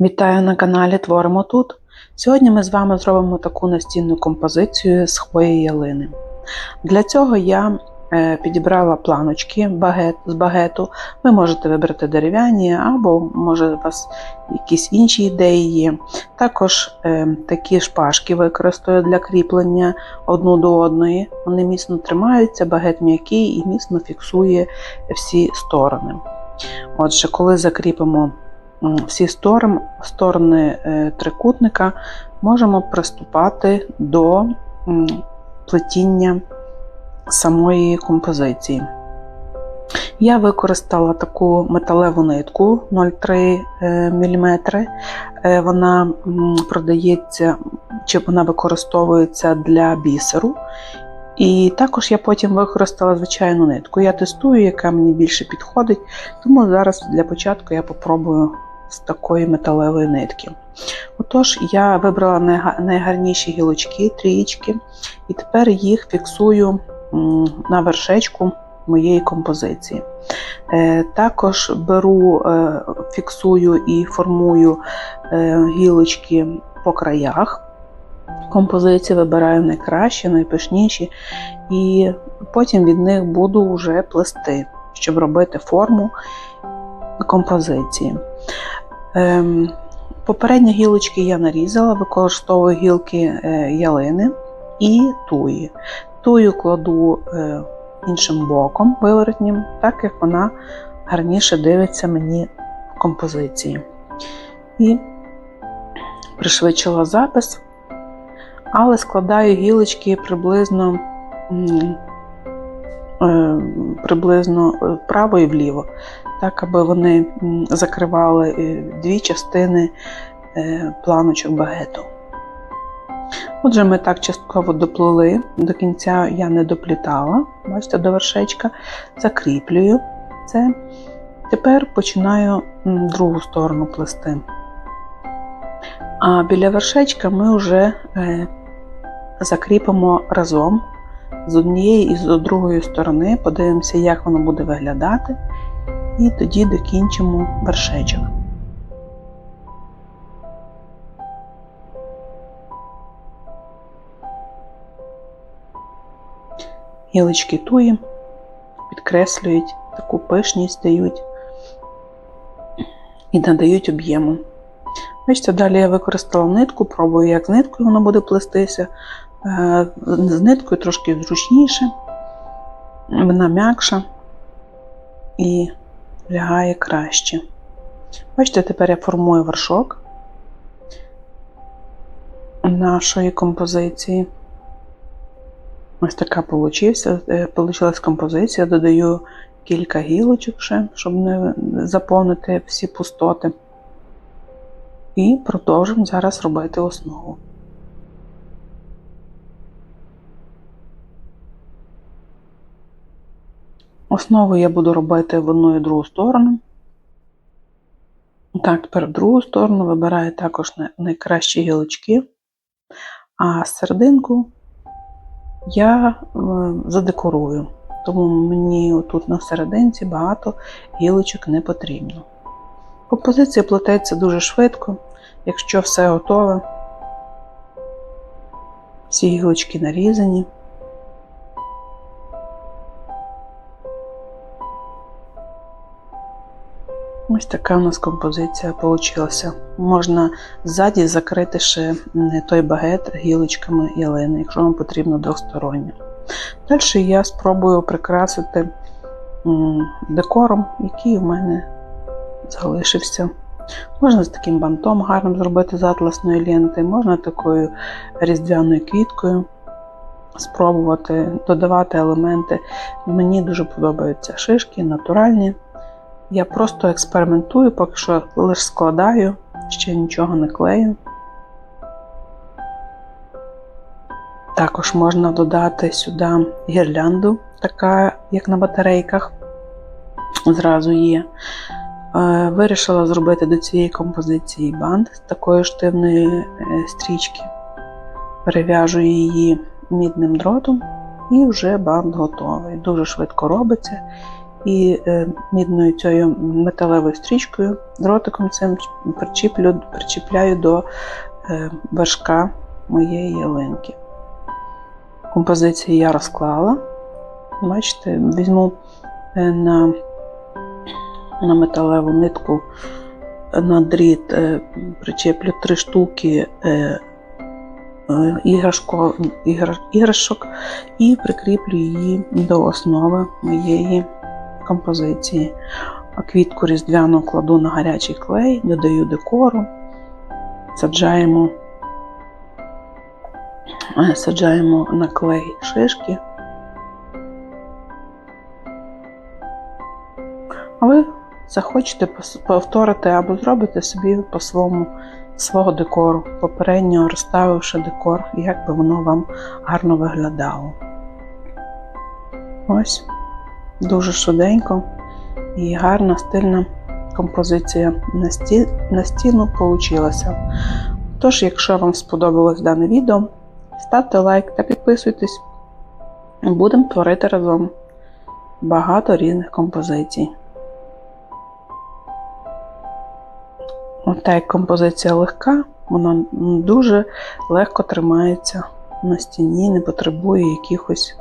Вітаю на каналі Творимо тут. Сьогодні ми з вами зробимо таку настінну композицію з хвої ялини. Для цього я е, підібрала планочки з багету. Ви можете вибрати дерев'яні або, може, у вас якісь інші ідеї є. Також е, такі шпажки використаю для кріплення одну до одної. Вони міцно тримаються, багет м'який і міцно фіксує всі сторони. Отже, коли закріпимо всі сторони, сторони е, трикутника, можемо приступати до плетіння самої композиції. Я використала таку металеву нитку 0,3 мм. Вона продається чи вона використовується для бісеру. І також я потім використала звичайну нитку. Я тестую, яка мені більше підходить, тому зараз для початку я попробую з такої металевої нитки. Отож, я вибрала найгарніші гілочки, трієчки, і тепер їх фіксую на вершечку моєї композиції. Е, Також беру, е, фіксую і формую е, гілочки по краях. Композиції вибираю найкращі, найпишніші, і потім від них буду вже плести, щоб робити форму композиції. Ем, Попередні гілочки я нарізала, використовую гілки е, ялини і туї. Тую кладу е, іншим боком виворотнім, так як вона гарніше дивиться мені в композиції. І пришвидшила запис, але складаю гілочки приблизно, приблизно е, вправо і вліво, так аби вони закривали е, дві частини е, планочок багету. Отже, ми так частково доплили, до кінця я не доплітала, бачите, до вершечка, закріплюю це. Тепер починаю другу сторону плести. А біля вершечка ми вже е, закріпимо разом з однієї і з другої сторони, подивимося, як воно буде виглядати, і тоді докінчимо вершечок. Гілочки туї підкреслюють таку пишність дають і надають об'єму. Бачите, далі я використала нитку, пробую, як з ниткою воно буде плестися. Е, З ниткою трошки зручніше, вона м'якша і лягає краще. Бачите, тепер я формую вершок нашої композиції. Ось така получився, е, композиція. Додаю кілька гілочок ще, щоб не заповнити всі пустоти. І продовжимо зараз робити основу. Основу я буду робити в одну і другу сторону. Так, тепер в другу сторону вибираю також найкращі гілочки, а серединку я е, задекорую. Тому мені тут на серединці багато гілочок не потрібно. Композиція плететься дуже швидко, якщо все готове. Всі гілочки нарізані. Ось така у нас композиція вийшла. Можна ззаді закрити ще той багет гілочками ялини, якщо вам потрібно двосторонньо. Далі я спробую прикрасити декором, який у мене залишився. Можна з таким бантом гарним зробити з атласної ленти, можна такою різдвяною квіткою спробувати додавати елементи. Мені дуже подобаються шишки, натуральні. Я просто експериментую, поки що лише складаю, ще нічого не клею. Також можна додати сюди гірлянду, така, як на батарейках. Зразу є. Е, Вирішила зробити до цієї композиції бант з такої штивної е, стрічки. Перев'яжу її мідним дротом і вже бант готовий. Дуже швидко робиться і е, мідною цією металевою стрічкою, дротиком цим причіплю, причіпляю до е, вершка моєї ялинки. Композиції я розклала. Бачите, візьму е, на, на металеву нитку на дріт, причеплю три штуки іграшко, ігра- іграшок і прикріплю її до основи моєї композиції. Квітку різдвяну кладу на гарячий клей, додаю декору, саджаємо, е, саджаємо на клей шишки. А ви захочете повторити або зробите собі по своєму свого декору, попередньо розставивши декор, як би воно вам гарно виглядало. Ось дуже швиденько і гарна стильна композиція на, сті... на стіну получилася. Тож, якщо вам сподобалось дане відео, ставте лайк та підписуйтесь. Будемо творити разом багато різних композицій. Ота як композиція легка, вона дуже легко тримається на стіні, не потребує якихось